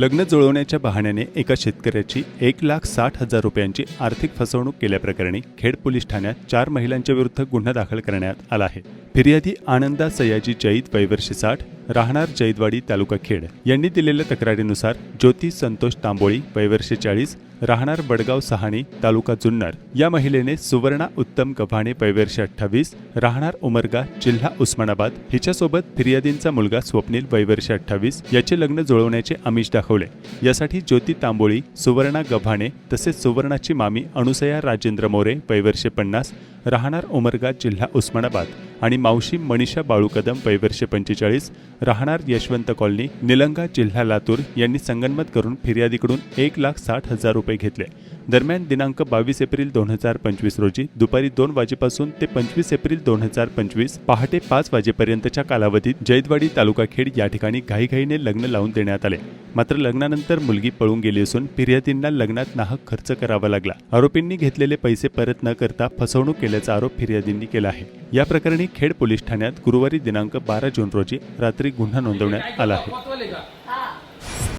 लग्न जुळवण्याच्या बहाण्याने एका शेतकऱ्याची एक लाख साठ हजार रुपयांची आर्थिक फसवणूक केल्याप्रकरणी खेड पोलीस ठाण्यात चार महिलांच्या विरुद्ध गुन्हा दाखल करण्यात आला आहे. फिर्यादी आनंदा सयाजी जैद वैवर्षी साठ राहणार जैदवाडी तालुका खेड यांनी दिलेल्या तक्रारीनुसार ज्योती संतोष तांबोळी वैवर्षी चाळीस राहणार बडगाव सहाणी तालुका जुन्नर. या महिलेने सुवर्णा उत्तम गव्हाणे वैवर्षे अठ्ठावीस राहणार उमरगा जिल्हा उस्मानाबाद. हिच्यासोबत फिर्यादींचा मुलगा स्वप्नील वैवर्षे अठ्ठावीस याचे लग्न जुळवण्याचे आमिष दाखवले. यासाठी ज्योती तांबोळी सुवर्णा गव्हाणे तसेच सुवर्णाची मामी अनुसया राजेंद्र मोरे वैवर्षे पन्नास राहणार उमरगा जिल्हा उस्मानाबाद आणि मावशी मनीषा बाळू कदम वैवर्षे पंचेचाळीस राहणार यशवंत कॉलनी निलंगा जिल्हा लातूर यांनी संगनमत करून फिर्यादीकडून एक लाख साठ हजार रुपये घेतले. दरम्यान दिनांक बावीस एप्रिल दोन हजार पंचवीस रोजी दुपारी दोन वाजेपासून ते पंचवीस एप्रिल दोन हजार पंचवीस पहाटे पाच वाजेपर्यंतच्या कालावधीत जैदवाडी तालुका खेड या ठिकाणी घाईघाईने लग्न लावून देण्यात आले. मात्र लग्नानंतर मुलगी पळून गेली असून फिर्यादींना लग्नात नाहक खर्च करावा लागला. आरोपींनी घेतलेले पैसे परत न करता फसवणूक केल्याचा आरोप फिर्यादींनी केला आहे. या प्रकरणी खेड पोलीस ठाण्यात गुरुवारी दिनांक बारा जून रोजी रात्री गुन्हा नोंदवण्यात आला आहे.